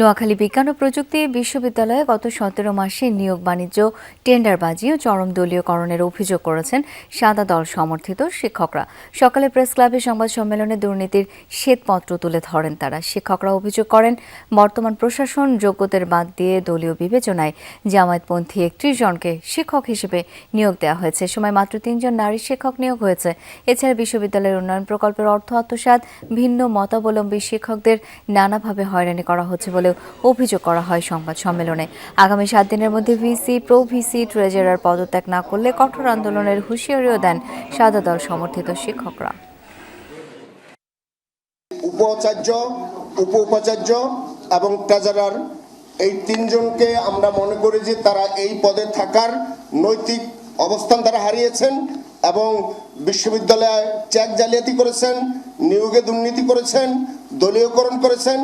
নোয়াখালী বিজ্ঞান ও প্রযুক্তি বিশ্ববিদ্যালয়ে গত সতেরো মাসে নিয়োগ বাণিজ্য, টেন্ডারবাজি ও চরম দলীয়করণের অভিযোগ করেছেন সাদা দল সমর্থিত শিক্ষকরা। সকালে প্রেস ক্লাবে সংবাদ সম্মেলনে দুর্নীতির শ্বেতপত্র তুলে ধরেন তারা। শিক্ষকরা অভিযোগ করেন, বর্তমান প্রশাসন যোগ্যদের বাদ দিয়ে দলীয় বিবেচনায় জামায়াতপন্থী একত্রিশ জনকে শিক্ষক হিসেবে নিয়োগ দেওয়া হয়েছে। সময় মাত্র তিনজন নারী শিক্ষক নিয়োগ হয়েছে। এছাড়া বিশ্ববিদ্যালয়ের উন্নয়ন প্রকল্পের অর্থ আত্মসাৎ ভিন্ন মতাবলম্বী শিক্ষকদের নানাভাবে হয়রানি করা হচ্ছে বলেও অভিযোগ করা হয় সংবাদ সম্মেলনে। আগামী সাত দিনের মধ্যে ভিসি, প্রো ভিসি, ট্রেজারার পদত্যাগ না করলে কঠোর আন্দোলনের হুঁশিয়ারিও দেন সাদা দল সমর্থিত শিক্ষকরা। উপাচার্য উপ উপাচার্য এবং ট্রেজারার এই তিনজনকে আমরা মনে করি যে তারা এই পদে থাকার নৈতিক অবস্থান তারা হারিয়েছেন এবং বিশ্ববিদ্যালয়ে চেক জালিয়াতি করেছেন, নিয়োগে দুর্নীতি করেছেন, দলীয়করণ করেছেন।